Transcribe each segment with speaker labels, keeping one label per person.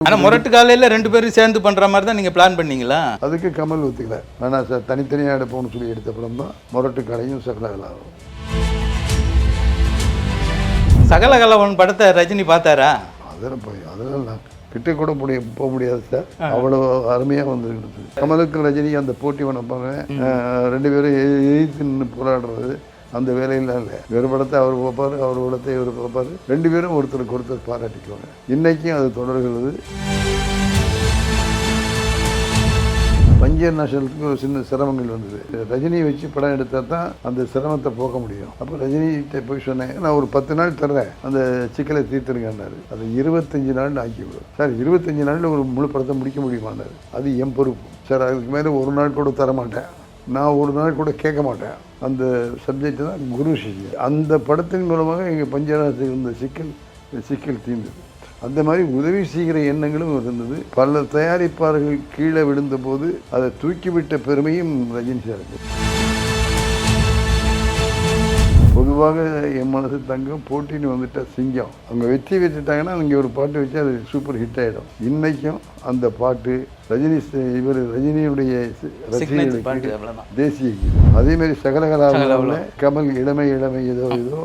Speaker 1: ஆனா முரட்டு காலையில ரெண்டு பேரும் சேர்ந்து பண்ற மாதிரி தான் நீங்க பிளான் பண்ணீங்களா?
Speaker 2: அதுக்கு கமல் ஒத்துக்கல. வேணாம் சார் தனித்தனியாக எடுப்போம்னு சொல்லி எடுத்த படம் தான் முரட்டு கலையும் சகலகலாவும்.
Speaker 1: சகலகலவன் படத்தை ரஜினி பார்த்தாரா?
Speaker 2: அதில் போய் அதெல்லாம் நான் கிட்ட கூட முடிய போக முடியாது சார் அவ்வளோ அருமையாக வந்து இருந்தது கமலுக்கு ரஜினி அந்த போட்டி வனப்பாங்க ரெண்டு பேரும் எதிர்த்து நின்று போராடுறது. அந்த வேலையெல்லாம் இல்லை. இவர் படத்தை அவர் பார்ப்பார் அவர் படத்தை இவர் பார்ப்பார் ரெண்டு பேரும் ஒருத்தருக்கு ஒருத்தர் பாராட்டிக்குவாங்க இன்றைக்கும் அது தொடர்கிறது. பஞ்சர் நேஷனலுக்கு ஒரு சின்ன சிரமங்கள் வந்தது. ரஜினியை வச்சு படம் எடுத்தால் தான் அந்த சிரமத்தை போக்க முடியும். அப்போ ரஜினிகிட்ட போய் சொன்னேன் நான் ஒரு பத்து நாள் தர்றேன். அந்த சிக்கலை தீர்த்துருங்கன்னாரு. அது இருபத்தஞ்சு நாள் ஆக்கி விடும் சார் இருபத்தஞ்சு நாளில் ஒரு முழு படத்தை முடிக்க முடியுமான்னாரு. அது என் பொறுப்பு. சார் அதுக்கு மேலே ஒரு நாள் கூட தர மாட்டேன் நான் ஒரு நாள் கூட கேட்க மாட்டேன். அந்த சப்ஜெக்ட் தான் குரு சிஷி அந்த படத்தின் மூலமாக எங்கள் பஞ்சராசத்துக்கு இருந்த சிக்கல் சிக்கல் தீர்ந்தது. அந்த மாதிரி உதவி செய்கிற எண்ணங்களும் இருந்தது. பல தயாரிப்பாளர்கள் கீழே விழுந்தபோது அதை தூக்கிவிட்ட பெருமையும் ரஜினி சாருக்கு. பொதுவாக என் மனசு தங்கம் போட்டின்னு வந்துட்டா சிங்கம். அவங்க வெற்றி பெற்றுட்டாங்கன்னா இங்கே ஒரு பாட்டு வச்சு அது சூப்பர் ஹிட் ஆகிடும் இன்னைக்கும் அந்த பாட்டு ரஜினி இவர் ரஜினியுடைய ரசிகர்களுக்கு தேசிய கீதம். அதே மாதிரி சகலகலாவில் கமல் இளமை இளமை ஏதோ ஏதோ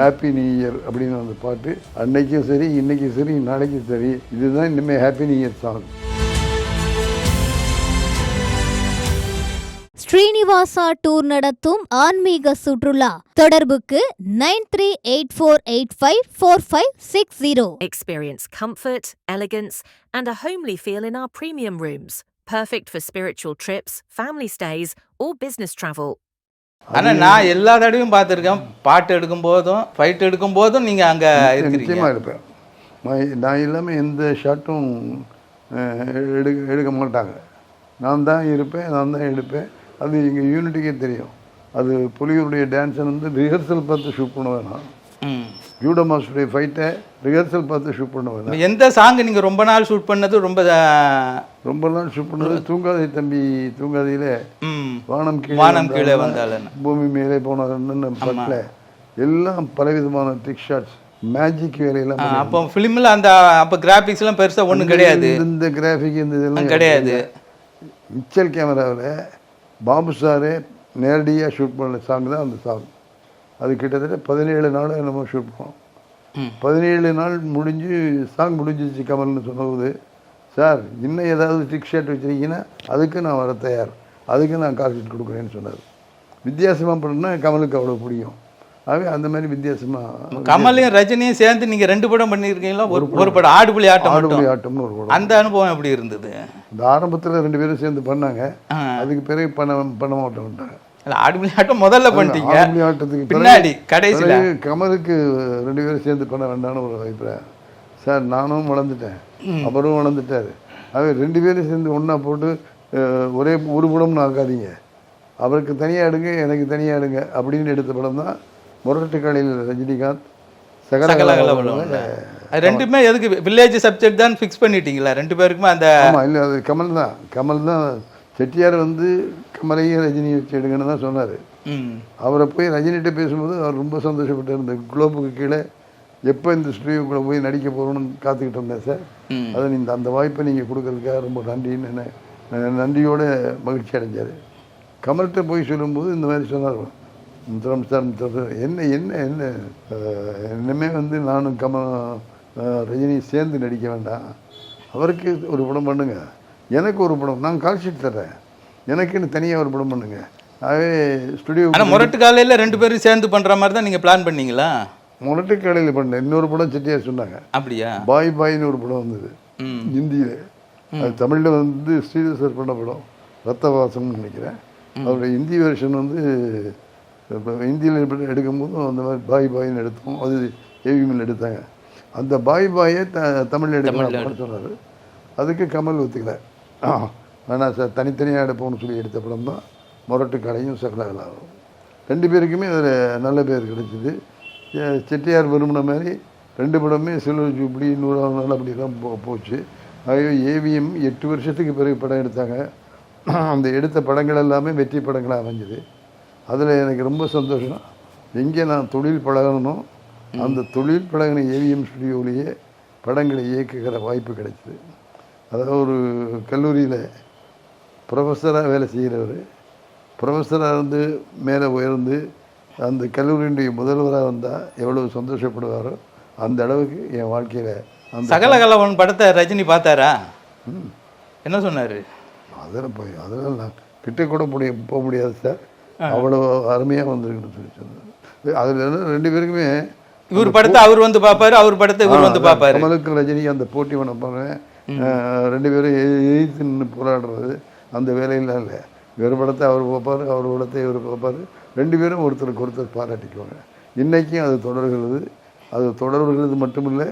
Speaker 2: ஹாப்பி நியூ இயர் அப்படின்னு அந்த பாட்டு. அன்னைக்கும் சரி இன்னைக்கும் சரி நாளைக்கும் சரி. இதுதான் இனிமேல் happy new year song
Speaker 3: Srinivasa tour நடத்தும் ஆன்மீக சுற்றுலா. தொடர்புக்கு nine three eight four eight five four five six zero.
Speaker 4: Experience comfort, elegance, and a homely feel in our premium rooms. Perfect for spiritual trips, family stays, or business travel.
Speaker 1: ஆனா நான் எல்லா தடவையும் பார்த்துருக்கேன். பாட்டு எடுக்கும் போதும் ஃபைட் எடுக்கும் போதும் நீங்க அங்க இருக்கிறீங்க.
Speaker 2: நிச்சயமாக இருப்பேன். நான் நான் இல்லாமல் எந்த ஷாட்டும் எடுக்க எடுக்க மாட்டாங்க. நான் தான் இருப்பேன் நான் தான் எடுப்பேன். அது எங்கள் யூனிட்டுக்கே தெரியும். அது புலியூருடைய டான்ஸை வந்து ரிஹர்சல் பார்த்து ஷூட் பண்ண வேணாம். ஜூடோ மாஸ்டருடைய ஃபைட்டை ரிஹர்சல் பார்த்து ஷூட் பண்ண வேணாம்
Speaker 1: எந்த சாங் நீங்க ரொம்ப நாள் ஷூட் பண்ணது ரொம்ப
Speaker 2: ரொம்ப நாள் ஷூட் பண்ணது தூங்காதே தம்பி தூங்காதையில் வானம் கீழே
Speaker 1: வானம் கீழே
Speaker 2: வந்தாலும் பூமி மேலே போனாருன்னு பாட்டில் எல்லாம் பலவிதமான ட்ரிக் ஷாட்ஸ் மேஜிக் வேலையெல்லாம்
Speaker 1: அப்போ ஃபிலிமில் அந்த அப்போ கிராபிக்ஸ் எல்லாம் பெருசா ஒண்ணும் கிடையாது.
Speaker 2: இந்த கிராஃபிக் இந்த இதெல்லாம்
Speaker 1: கிடையாது.
Speaker 2: மிச்சல் கேமராவில் பாபு சாரே நேரடியாக ஷூட் பண்ண சாங் தான் அந்த சாங் அது கிட்டத்தட்ட பதினேழு நாள் நம்ம ஷூட் பண்ணோம். பதினேழு நாள் முடிஞ்சு சாங் முடிஞ்சிச்சு கமல்னு சொன்னபோது சார் இன்னும் ஏதாவது டிக் ஷாட் வச்சிருக்கீங்கன்னா அதுக்கு நான் வர தயார். அதுக்கு நான் ஷீட் கொடுக்குறேன்னு சொன்னார். வித்தியாசமாக பண்ணா கமலுக்கு அவ்வளோ பிடிக்கும். ஆகவே அந்த மாதிரி வித்தியாசமாக
Speaker 1: கமலையும் ரஜினியும் சேர்ந்து நீங்க ரெண்டு படம் பண்ணியிருக்கீங்களா? ஒரு ஒரு படம். ஆடுபுலி ஆட்டம்
Speaker 2: ஆடுபுலி ஆட்டம்னு ஒரு படம்.
Speaker 1: அந்த அனுபவம் எப்படி இருந்தது?
Speaker 2: இந்த ஆரம்பத்தில் ரெண்டு பேரும் சேர்ந்து பண்ணாங்க. அதுக்கு பிறகு பண்ண பண்ண மாட்டோம்ட்டாங்க
Speaker 1: ஆடுபுலி ஆட்டம் முதல்ல பண்ணிட்டீங்க.
Speaker 2: ஆடுபுலி ஆட்டத்துக்கு
Speaker 1: பின்னாடி கடைசியில.
Speaker 2: கமலுக்கு ரெண்டு பேரும் சேர்ந்து பண்ண வேண்டாம்னு ஒரு அபிப்பிராயம். சார் நானும் வளர்ந்துட்டேன். அவரும் வளர்ந்துட்டாரு. ஆகவே ரெண்டு பேரும் சேர்ந்து ஒன்றா போட்டு ஒரே ஒரு படம்னு ஆக்காதீங்க. அவருக்கு தனியாக எடுங்க எனக்கு தனியாக எடுங்க அப்படின்னு எடுத்த படம் தான் முரட்டு காலையில் ரஜினிகாந்த் சகல
Speaker 1: அது ரெண்டுமே எதுக்கு? வில்லேஜ் சப்ஜெக்ட் தான் ஃபிக்ஸ் பண்ணிட்டீங்களா? ரெண்டு பேருக்குமே அந்த
Speaker 2: ஆமாம் இல்லை அது கமல் தான். கமல் தான் செட்டியார் வந்து கமலையும் ரஜினி வச்சு எடுங்கன்னு தான் சொன்னார். அவரை போய் ரஜினிகிட்ட பேசும்போது அவர் ரொம்ப சந்தோஷப்பட்டார் இந்த குளோபுக்கு கீழே எப்போ இந்த ஸ்டுடியோக்குள்ளே போய் நடிக்க போகிறோம்னு காத்துக்கிட்டு இருந்தேன் சார். அதை இந்த அந்த வாய்ப்பை நீங்கள் கொடுக்கறதுக்காக ரொம்ப நன்றின்னு நன்றியோட மகிழ்ச்சி அடைஞ்சார். கமல்கிட்ட போய் சொல்லும்போது இந்த மாதிரி சொன்னார். முத்தரம் சார் முத்தரம் சார் என்ன என்ன என்ன இனிமே வந்து நானும் கமல் ரஜினி சேர்ந்து நடிக்க வேண்டாம். அவருக்கு ஒரு படம் பண்ணுங்க. எனக்கு ஒரு படம் நான் கால் ஷீட் தர்றேன். எனக்குன்னு தனியாக ஒரு படம் பண்ணுங்க. ஆகவே ஸ்டுடியோ
Speaker 1: ஆனா முரட்டு காலையில ரெண்டு பேரும் சேர்ந்து பண்ற மாதிரி தான் நீங்க பிளான் பண்ணீங்களா?
Speaker 2: முரட்டு கடையில் பண்ணேன் இன்னொரு படம் செட்டியார் சொன்னாங்க.
Speaker 1: அப்படியா?
Speaker 2: பாய் பாய்னு ஒரு படம் வந்தது. ஹிந்தியில். அது தமிழில் வந்து ஸ்ரீதர் பண்ண படம். ரத்தவாசம்னு நினைக்கிறேன். அவருடைய ஹிந்தி வெர்ஷன் வந்து இப்போ ஹிந்தியில் எடுக்கும்போதும் அந்த மாதிரி பாய் பாய்னு எடுத்தோம். அது ஏவிஎம்மில் எடுத்தாங்க. அந்த பாய் பாயை த தமிழில் எடுக்கலாம் சொன்னார் அதுக்கு கமல் ஒத்துக்கல ஆ, வேணாம் சார் தனித்தனியாக எடுப்போம்னு சொல்லி எடுத்த படம் தான். முரட்டு கடையும் சகலகலாவும் ரெண்டு பேருக்குமே அதில் நல்ல பேர் கிடைச்சிது. செட்டியார் விரும்பின மாதிரி ரெண்டு படமே சில்வர் ஜூப்ளி நூறாவது நாள் அப்படி தான் போ போச்சு. ஆகவே ஏவிஎம் எட்டு வருஷத்துக்கு பிறகு படம் எடுத்தாங்க. அந்த எடுத்த படங்கள் எல்லாமே வெற்றி படங்களாக அமைஞ்சுது. அதில் எனக்கு ரொம்ப சந்தோஷம். எங்கே நான் தொழில் பழகணுமோ அந்த தொழில் பழகின ஏவிஎம் ஸ்டுடியோவிலேயே படங்களை இயக்குகிற வாய்ப்பு கிடைச்சிது. அதாவது ஒரு கல்லூரியில் ப்ரொஃபஸராக வேலை செய்கிறவர் ப்ரொஃபஸராக இருந்து மேலே உயர்ந்து அந்த கல்லூரியினுடைய முதல்வராக வந்தால் எவ்வளவு சந்தோஷப்படுவாரோ அந்த அளவுக்கு என் வாழ்க்கையில் அந்த
Speaker 1: சகலகலவன் படத்தை ரஜினி பார்த்தாரா? என்ன சொன்னாரு?
Speaker 2: அதெல்லாம் போய் அதெல்லாம் நான் கிட்ட கூட முடிய போக முடியாது சார். அவ்வளோ அருமையாக வந்திருக்குன்னு சொல்லி சொன்னார். அதில் ரெண்டு பேருக்குமே
Speaker 1: இவர் படத்தை அவர் வந்து பார்ப்பாரு அவர் படத்தை இவர் வந்து பார்ப்பாரு.
Speaker 2: கமலுக்கும் ரஜினி அந்த போட்டி பண்ணப்பாங்க ரெண்டு பேரும் எதிர்த்து நின்று போராடுறது அந்த வேலையெல்லாம் இல்லை. இவர் படத்தை அவர் பார்ப்பாரு அவர் படத்தை இவர் பார்ப்பாரு. ரெண்டு பேரும் ஒருத்தருக்கு ஒருத்தர் பாராட்டிக்குவாங்க. இன்றைக்கும் அது தொடர்கிறது. அது தொடர்கிறது மட்டுமில்லை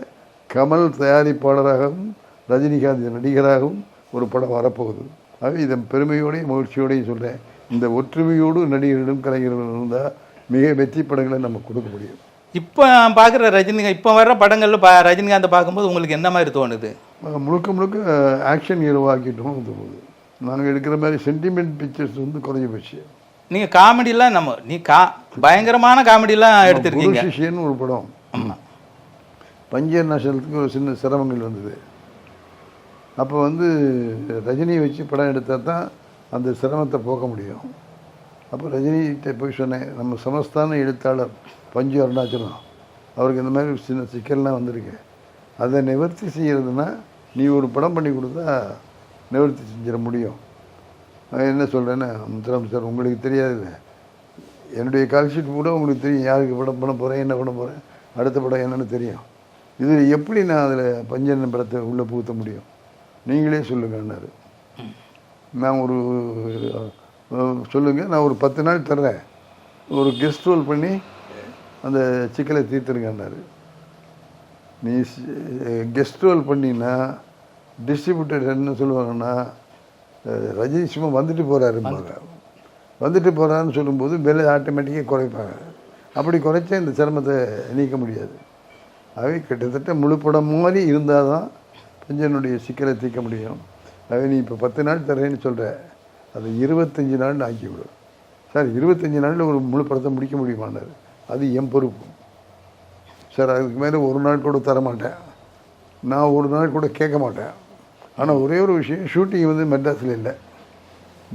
Speaker 2: கமல் தயாரிப்பாளராகவும் ரஜினிகாந்த் நடிகராகவும் ஒரு படம் வரப்போகுது. ஆக இதை பெருமையோடையும் மகிழ்ச்சியோடையும் சொல்கிறேன் இந்த ஒற்றுமையோடு நடிகர்களும் கலைஞர்களும் இருந்தால் மிக வெற்றி படங்களை நம்ம கொடுக்க முடியும்.
Speaker 1: இப்போ பார்க்குற ரஜினி இப்போ வர்ற படங்கள்ல பா ரஜினிகாந்தை பார்க்கும்போது உங்களுக்கு என்ன மாதிரி தோணுது?
Speaker 2: முழுக்க முழுக்க ஆக்ஷன் ஹீரோவாக்கிட்டோம் தோணுது. நாங்கள் எடுக்கிற மாதிரி சென்டிமெண்ட் பிக்சர்ஸ் வந்து குறைஞ்சி போச்சு.
Speaker 1: நீங்கள் காமெடிலாம் நம்ம நீ கா பயங்கரமான காமெடிலாம் எடுத்திருக்கீங்க.
Speaker 2: குரு சிஷ்யன்னு ஒரு படம்.
Speaker 1: ஆமாம்
Speaker 2: பஞ்சர் நேஷனலுக்கு ஒரு சின்ன சிரமங்கள் வந்தது. அப்போ வந்து ரஜினியை வச்சு படம் எடுத்தால் தான் அந்த சிரமத்தை போக்க முடியும். அப்போ ரஜினிகிட்ட போய் சொன்னேன் நம்ம சமஸ்தான எழுத்தாளர் பஞ்சு அருணாச்சலம் அவருக்கு இந்த மாதிரி ஒரு சின்ன சிக்கல்லாம் வந்திருக்கு. அதை நிவர்த்தி செய்கிறதுனா நீ ஒரு படம் பண்ணி கொடுத்தா நிவர்த்தி செஞ்சிட முடியும். நான் என்ன சொல்கிறேன்னா முத்துராம் சார் உங்களுக்கு தெரியாது. என்னுடைய கால்ஷீட் கூட உங்களுக்கு தெரியும் யாருக்கு படம் பண்ண போகிறேன் என்ன பண்ண போகிறேன் அடுத்த படம் என்னென்னு தெரியும். இதில் எப்படி நான் அதில் பஞ்சன் படத்தை உள்ளே புகுத்த முடியும்? நீங்களே சொல்லுங்கன்னாரு நான் ஒரு அஹ், சொல்லுங்க. நான் ஒரு பத்து நாள் தர்றேன். ஒரு கெஸ்ட் ரோல் பண்ணி அந்த சிக்கலை தீர்த்துருங்கன்னாரு. நீ கெஸ்ட் ரோல் பண்ணினா டிஸ்ட்ரிபியூட்டர் என்ன சொல்லுவாங்கன்னா ரஜினி சும்மா வந்துட்டு போகிறாருப்பாங்க வந்துட்டு போகிறான்னு சொல்லும்போது விலை ஆட்டோமேட்டிக்காக குறைப்பாங்க. அப்படி குறைச்சா இந்த சிரமத்தை நீக்க முடியாது. ஆகவே கிட்டத்தட்ட முழு படம் மாதிரி இருந்தால் தான் பஞ்சனுடைய சிக்கலை தீர்க்க முடியும். ஆகவே நீ இப்போ பத்து நாள் தரேன்னு சொல்கிற அதை இருபத்தஞ்சி நாள் ஆக்கி விடு சார் இருபத்தஞ்சி நாளில் ஒரு முழு படத்தை முடிக்க முடியுமான்னாரு. அது என் பொறுப்பு. சார் அதுக்கு மேலே ஒரு நாள் கூட தர மாட்டேன் நான் ஒரு நாள் கூட கேட்க மாட்டேன். ஆனால் ஒரே ஒரு விஷயம் ஷூட்டிங் வந்து மெட்ராஸில் இல்லை.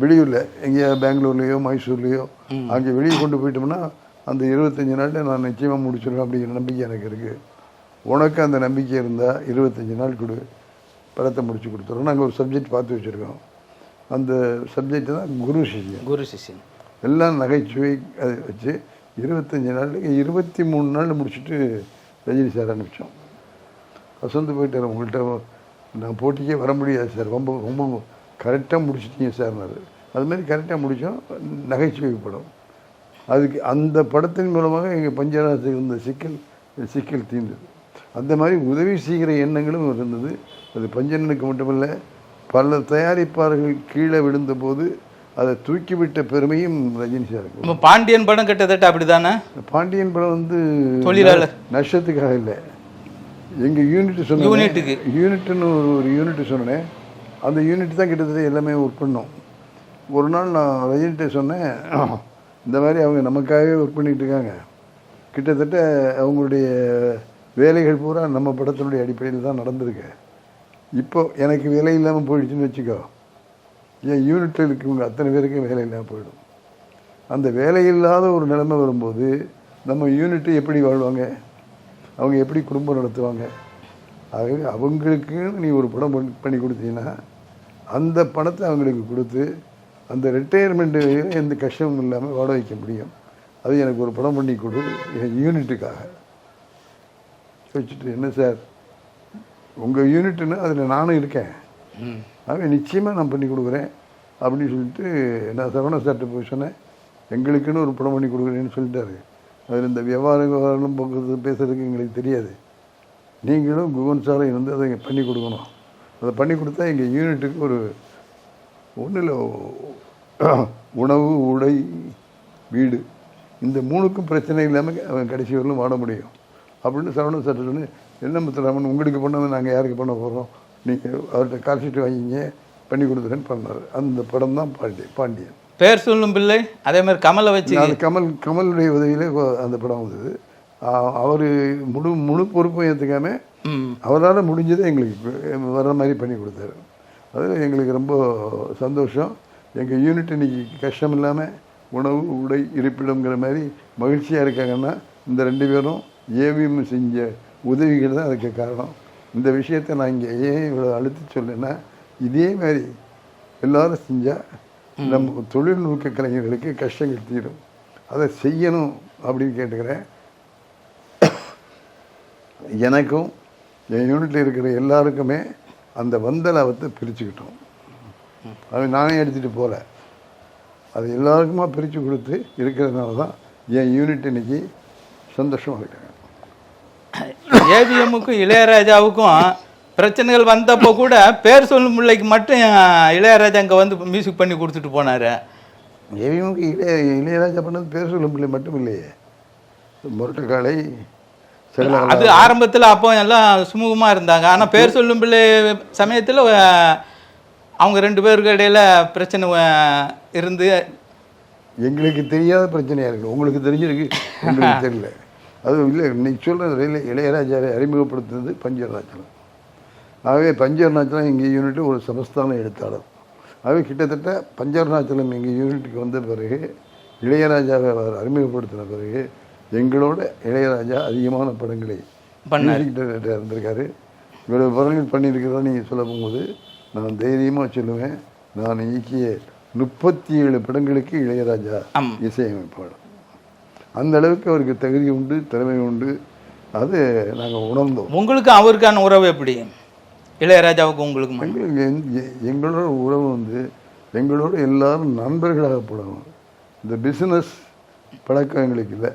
Speaker 2: வெளியூரில் எங்கேயா பெங்களூர்லேயோ மைசூர்லேயோ அங்கே வெளியே கொண்டு போயிட்டோம்னா அந்த இருபத்தஞ்சி நாளில் நான் நிச்சயமாக முடிச்சிடுவேன் அப்படிங்கிற நம்பிக்கை எனக்கு இருக்குது உனக்கு அந்த நம்பிக்கை இருந்தால் இருபத்தஞ்சி நாள் கொடு. படத்தை முடிச்சு கொடுத்துருவோம் நாங்கள் ஒரு சப்ஜெக்ட் பார்த்து வச்சுருக்கோம். அந்த சப்ஜெக்ட் தான் குரு சிஷ்யம்
Speaker 1: குரு சிஷ்யன்.
Speaker 2: எல்லாம் நகைச்சுவை அதை வச்சு இருபத்தஞ்சி நாளில் இருபத்தி மூணு நாளில் முடிச்சுட்டு ரஜினி சார் அனுப்பிச்சோம். வசந்து போயிட்டார் உங்கள்கிட்ட நான் போட்டிக்கே வர முடியாது சார் ரொம்ப ரொம்ப கரெக்டாக முடிச்சிட்டீங்க சார்னாரு அது மாதிரி கரெக்டாக முடித்தோம் நகைச்சுவை படம். அதுக்கு அந்த படத்தின் மூலமாக எங்கள் பஞ்சராசி இருந்த சிக்கல் சிக்கல் தீர்ந்தது. அந்த மாதிரி உதவி செய்கிற எண்ணங்களும் இருந்தது. அது பஞ்சனனுக்கு மட்டுமல்ல பல தயாரிப்பாளர்கள் கீழே விழுந்தபோது அதை தூக்கிவிட்ட பெருமையும் ரஜினி சாருக்கு
Speaker 1: பாண்டியன் படம் கிட்டத்தட்ட அப்படிதானே?
Speaker 2: பாண்டியன் படம் வந்து
Speaker 1: தொழிலாளர்.
Speaker 2: நஷ்டத்துக்காக இல்லை. எங்கள் யூனிட் சொன்ன
Speaker 1: யூனிட்டுக்கு.
Speaker 2: யூனிட்னு ஒரு ஒரு யூனிட் சொன்னேன். அந்த யூனிட் தான் கிட்டத்தட்ட எல்லாமே ஒர்க் பண்ணோம். ஒரு நாள் நான் ரஜினிகிட்ட சொன்னேன் இந்த மாதிரி அவங்க நமக்காகவே ஒர்க் பண்ணிட்டு இருக்காங்க. கிட்டத்தட்ட அவங்களுடைய வேலைகள் பூரா நம்ம படத்தினுடைய அடிப்படையில் தான் நடந்திருக்கு. இப்போ எனக்கு வேலை இல்லாமல் போயிடுச்சுன்னு வச்சுக்கோ. என் யூனிட்டில் இருக்கவங்க அத்தனை பேருக்கும் வேலை இல்லாமல் போயிடும். அந்த வேலை இல்லாத ஒரு நிலைமை வரும்போது நம்ம யூனிட்டு எப்படி வாழ்வாங்க? அவங்க எப்படி குடும்பம் நடத்துவாங்க? ஆகவே அவங்களுக்கு நீ ஒரு படம் பண்ணி- பண்ணி கொடுத்தீங்கன்னா அந்த பணத்தை அவங்களுக்கு கொடுத்து அந்த ரிட்டையர்மெண்ட்டு எந்த கஷ்டமும் இல்லாமல் வாட வைக்க முடியும். அது எனக்கு ஒரு படம் பண்ணி கொடு என் யூனிட்டுக்காக வச்சுட்டு என்ன சார்? உங்கள் யூனிட்டுன்னு அதில் நானும் இருக்கேன். அவன் நிச்சயமாக நான் பண்ணி கொடுக்குறேன். அப்படின்னு சொல்லிட்டு நான் சரவண சார்ட்ட போய் சொன்னேன். எங்களுக்குன்னு ஒரு படம் பண்ணி கொடுக்குறேன்னு சொல்லிட்டாரு. அதில் இந்த வியாபார விவகாரம் போக்குறது பேசுகிறதுக்கு எங்களுக்கு தெரியாது. நீங்களும் குகன் சாரும் இருந்து அதை பண்ணி கொடுக்கணும். அதை பண்ணி கொடுத்தா எங்கள் யூனிட்டுக்கு ஒரு ஒன்றில் உணவு உடை வீடு இந்த மூணுக்கும் பிரச்சனை இல்லாமல் அவன் கடைசி வரலும் வாட முடியும். அப்படின்னு சரவண சார் சொன்னேன். என்ன முத்துராமன் உங்களுக்கு பண்ணது நாங்கள் யாருக்கு பண்ண போகிறோம் நீங்கள் அவர்கிட்ட கால் ஷீட் வாங்கிங்க பண்ணி கொடுத்துறேன்னு பண்ணார். அந்த படம் தான் பாண்டி பாண்டியன்.
Speaker 1: பேர் சொல்லும் பிள்ளை. அதே மாதிரி கமலை வச்சு
Speaker 2: அது கமல் கமலுடைய உதவியில அந்த படம் வந்தது. அவர் முழு முழு பொறுப்பும் ஏற்றுக்காம அவரால் முடிஞ்சதை எங்களுக்கு வர்ற மாதிரி பண்ணி கொடுத்தாரு. அதில் எங்களுக்கு ரொம்ப சந்தோஷம். எங்கள் யூனிட் இன்னைக்கு கஷ்டம் இல்லாமல் உணவு உடை இருப்பிடங்கிற மாதிரி மகிழ்ச்சியாக இருக்காங்கன்னா இந்த ரெண்டு பேரும் ஏவிஎம் செஞ்ச உதவிகள் தான் அதுக்கு காரணம். இந்த விஷயத்தை நான் இங்கே ஏன் இவ்வளோ அழுத்தி சொல்லேன்னா இதே மாதிரி எல்லாரும் செஞ்சால் நம்ம தொழில்நுட்ப கலைஞர்களுக்கு கஷ்டங்கள் தீரும். அதை செய்யணும் அப்படின்னு கேட்டுக்கிறேன். எனக்கும் என் யூனிட்டில் இருக்கிற எல்லாருக்குமே அந்த வந்த லாபத்தை பிரிச்சுக்கிட்டோம். அது நானே எடுத்துகிட்டு போகல அது எல்லாருக்குமா பிரித்து கொடுத்து இருக்கிறதுனால தான் என் யூனிட் இன்னைக்கு சந்தோஷமாக இருக்காங்க
Speaker 1: ஏவிஎம்முக்கும் இளையராஜாவுக்கும் பிரச்சனைகள் வந்தப்போ கூட பேர் சொல்லும் பிள்ளைக்கு மட்டும் இளையராஜா அங்கே வந்து மியூசிக் பண்ணி கொடுத்துட்டு போனாரு.
Speaker 2: ஏவிஎம்க்கு இளைய இளையராஜா பண்ணது பேர் சொல்லும் பிள்ளை மட்டும் இல்லையே. முரட்டுக்காலை
Speaker 1: அது ஆரம்பத்தில் அப்போ எல்லாம் சுமூகமாக இருந்தாங்க. ஆனால் பேர் சொல்லும் பிள்ளை சமயத்தில் அவங்க ரெண்டு பேருக்கு இடையில பிரச்சனை இருந்து
Speaker 2: எங்களுக்கு தெரியாத பிரச்சனையாக இருக்குது உங்களுக்கு தெரிஞ்சிருக்கு உங்களுக்கு தெரியல. அது இல்லை இன்னைக்கு சொல்கிற இளையராஜாவை அறிமுகப்படுத்துனது பஞ்சர்நாச்சலம் ஆகவே பஞ்சர்நாச்சலம் எங்கள் யூனிட்டு ஒரு சமஸ்தான எழுத்தாளர். ஆகவே கிட்டத்தட்ட பஞ்சர்நாச்சலம் எங்கள் யூனிட்டுக்கு வந்த பிறகு இளையராஜாவை அவர் அறிமுகப்படுத்தின பிறகு எங்களோட இளையராஜா அதிகமான படங்களை டைரக்டர் இருந்திருக்காரு. இவ்வளவு படங்கள் பண்ணியிருக்கிறதா நீங்கள் சொல்ல போகும்போது நான் தைரியமாக சொல்லுவேன் நான் இயக்கிய முப்பத்தி ஏழு படங்களுக்கு இளையராஜா. இசையமைப்பாளர். அந்த அளவுக்கு அவருக்கு தகுதி உண்டு திறமை உண்டு. அது நாங்கள் உணர்ந்தோம்.
Speaker 1: உங்களுக்கு அவருக்கான உறவு எப்படி? இளையராஜாவுக்கு உங்களுக்கு
Speaker 2: எங்களோட உறவு வந்து எங்களோட எல்லாரும் நண்பர்களாக பழகும் இந்த பிஸ்னஸ் பழக்கம் எங்களுக்கு இல்லை.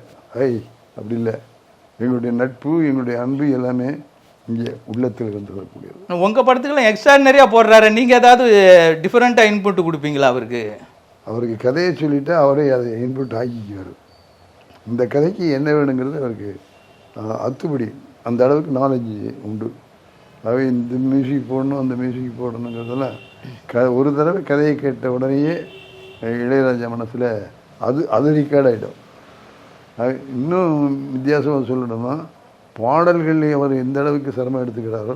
Speaker 2: ஐ அப்படி இல்லை. எங்களுடைய நட்பு எங்களுடைய அன்பு எல்லாமே இங்கே உள்ளத்தில் இருந்து வரக்கூடியது.
Speaker 1: உங்க படத்துக்கெல்லாம் எக்ஸ்ட்ரானரியாக போடுறாரு. நீங்க ஏதாவது டிஃப்ரெண்ட்டாக இன்புட் கொடுப்பீங்களா அவருக்கு?
Speaker 2: அவருக்கு கதையை சொல்லிவிட்டு அவரே அதை இன்புட் ஆக்கிக்குவார். இந்த கதைக்கு என்ன வேணுங்கிறது அவருக்கு அத்துப்படி. அந்த அளவுக்கு நாலேஜ் உண்டு. அவை இந்த மியூசிக் போடணும் அந்த மியூசிக் போடணுங்கிறதெல்லாம் க ஒரு தடவை கதையை கேட்ட உடனேயே இளையராஜா மனசில் அது அது ரெக்கார்ட் ஆகிடும் இன்னும் வித்தியாசமாக சொல்லணுமா பாடல்களில் அவர் எந்த அளவுக்கு சிரமம் எடுத்துக்கிறாரோ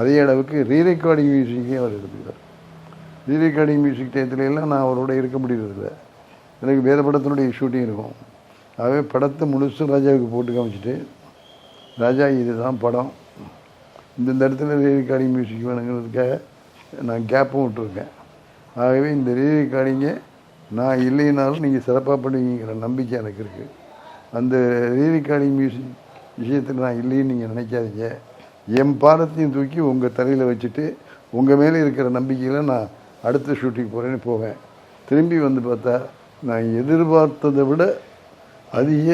Speaker 2: அதே அளவுக்கு ரீ ரெக்கார்டிங் மியூசிக்கையும் அவர் எடுத்துக்கிறார். ரீ ரெக்கார்டிங் மியூசிக் டயத்துல எல்லாம் நான் அவரோட இருக்க முடியறதில்ல. எனக்கு வேறு படத்தினுடைய ஷூட்டிங் இருக்கும். ஆகவே படத்தை முழுசும் ராஜாவுக்கு போட்டு காமிச்சிட்டு ராஜா இதுதான் படம். இந்தந்த இடத்துல ரீ ரெக்கார்டிங் மியூசிக் வேணுங்கிறதுக்காக நான் கேப்பும் விட்டுருக்கேன். ஆகவே இந்த ரீ ரெக்கார்டிங்கை நான் இல்லைனாலும் நீங்கள் சிறப்பாக பண்ணுவீங்கிற நம்பிக்கை எனக்கு இருக்குது அந்த ரீ ரெக்கார்டிங் மியூசிக் விஷயத்தில் நான் இல்லைன்னு நீங்கள் நினைக்காதீங்க. என் பாரத்தையும் தூக்கி உங்கள் தலையில் வச்சுட்டு உங்கள் மேலே இருக்கிற நம்பிக்கையில் நான் அடுத்த ஷூட்டிங் போகிறேன்னு போவேன். திரும்பி வந்து பார்த்தா நான் எதிர்பார்த்ததை விட அதிக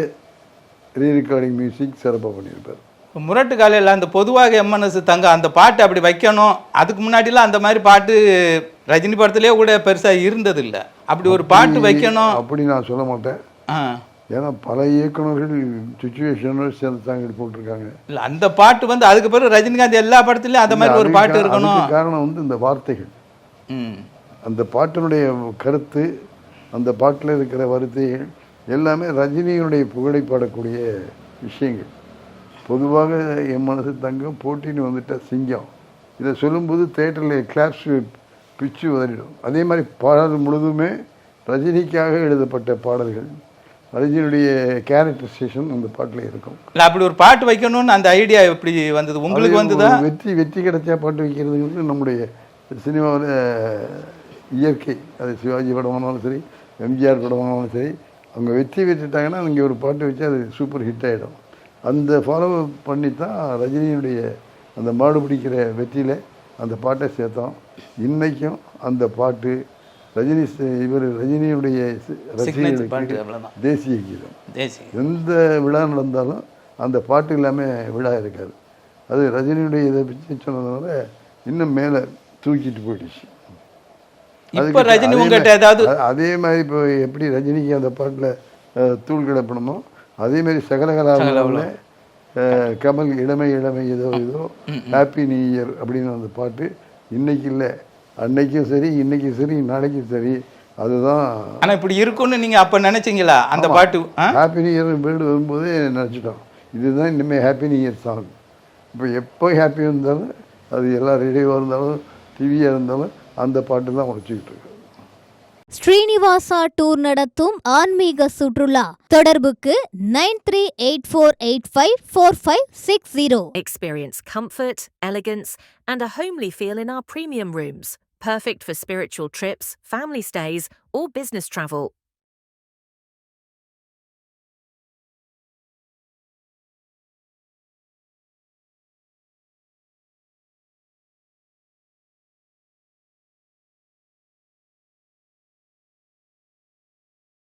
Speaker 2: ரீ ரெக்கார்டிங் மியூசிக் சிறப்பாக பண்ணியிருப்பார்.
Speaker 1: முரட்டு காலையில் அந்த பொதுவாக எம்என்எஸ் தங்க அந்த பாட்டு அப்படி வைக்கணும் அதுக்கு முன்னாடிலாம் அந்த மாதிரி பாட்டு ரஜினி படத்திலே கூட பெருசாக இருந்தது இல்ல அப்படி ஒரு பாட்டு வைக்கணும்.
Speaker 2: அப்படி நான் சொல்ல மாட்டேன். ஏன்னா பல இயக்குனர்கள் சுச்சுவேஷனோட சேர்ந்து சாங் போட்டிருக்காங்க.
Speaker 1: இல்லை அந்த பாட்டு வந்து அதுக்கு பிறகு ரஜினிகாந்த் எல்லா படத்துலையும் அந்த மாதிரி ஒரு பாட்டு இருக்கணும்.
Speaker 2: காரணம் வந்து இந்த வார்த்தைகள். அந்த பாட்டினுடைய கருத்து அந்த பாட்டில் இருக்கிற வார்த்தைகள் எல்லாமே ரஜினியினுடைய புகழை பாடக்கூடிய விஷயங்கள். பொதுவாக என் மனசு தங்கம் போட்டின்னு வந்துட்டா சிங்கம். இதை சொல்லும்போது தேட்டரில் கிளாப்ஸ் பிச்சு உதறிடும் அதே மாதிரி பாடல் முழுதுமே ரஜினிக்காக எழுதப்பட்ட பாடல்கள் ரஜினியுடைய கேரக்டரைசேஷன் அந்த பாட்டில் இருக்கும்.
Speaker 1: அப்படி ஒரு பாட்டு வைக்கணும்னு அந்த ஐடியா எப்படி வந்தது? உங்களுக்கு வந்ததா?
Speaker 2: வெற்றி வெற்றி கிடைச்சா பாட்டு வைக்கிறதுங்கிறது நம்முடைய சினிமாவில் இயற்கை. அது சிவாஜி படமானாலும் சரி எம்ஜிஆர் படமானாலும் சரி அவங்க வெற்றி பெற்றுட்டாங்கன்னா இங்கே ஒரு பாட்டு வச்சு அது சூப்பர் ஹிட் ஆகிடும் அந்த ஃபாலோ பண்ணி தான் ரஜினியுடைய அந்த மாடு பிடிக்கிற வெற்றியில் அந்த பாட்டை சேர்த்தோம். இன்னைக்கும் அந்த பாட்டு ரஜினி இவர் ரஜினியுடைய ரசிகர்களுக்கு. தேசிய கீதம். எந்த விழா நடந்தாலும் அந்த பாட்டு இல்லாமல் விழா இருக்காது. அது ரஜினியுடைய இதை பற்றி சொன்னதுனால இன்னும் மேலே தூக்கிட்டு போயிடுச்சு.
Speaker 1: இப்போ ரஜினி
Speaker 2: மாதிரி-
Speaker 1: ஏதாவது
Speaker 2: அதே மாதிரி இப்போ எப்படி ரஜினிக்கு அந்த பாட்டில் தூள் கிளப்பணுமோ அதே மாதிரி சகலகலாவில் கமல் இளமை இளமை ஏதோ ஏதோ ஹாப்பி நியூ இயர் அப்படின்னு அந்த பாட்டு இன்னைக்கு இல்லை. அன்னைக்கும் சரி இன்னைக்கும் சரி நாளைக்கும் சரி. அதுதான்
Speaker 1: ஆனா இப்படி இருக்கும்னு நீங்க அப்ப நினைச்சீங்களா? அந்த பாட்டு?
Speaker 2: ஹாப்பி நியூ இயர் வேர்டு வரும்போதே நினச்சிட்டோம். இதுதான் இனிமேல் ஹாப்பி நியூ இயர் சாங். இப்போ எப்போ ஹாப்பி இருந்தாலும் அது எல்லா ரேடியோவாக இருந்தாலும் டிவியாக இருந்தாலும் அந்த பாட்டு தான் உழைச்சிக்கிட்டு இருக்கு
Speaker 3: ஸ்ரீனிவாசா டூர் நடத்தும் ஆன்மீக சுற்றுலா தொடர்புக்கு nine three eight four eight five four five six zero
Speaker 4: Experience comfort, elegance, and a homely feel in our premium rooms. Perfect for spiritual trips, family stays, or business travel.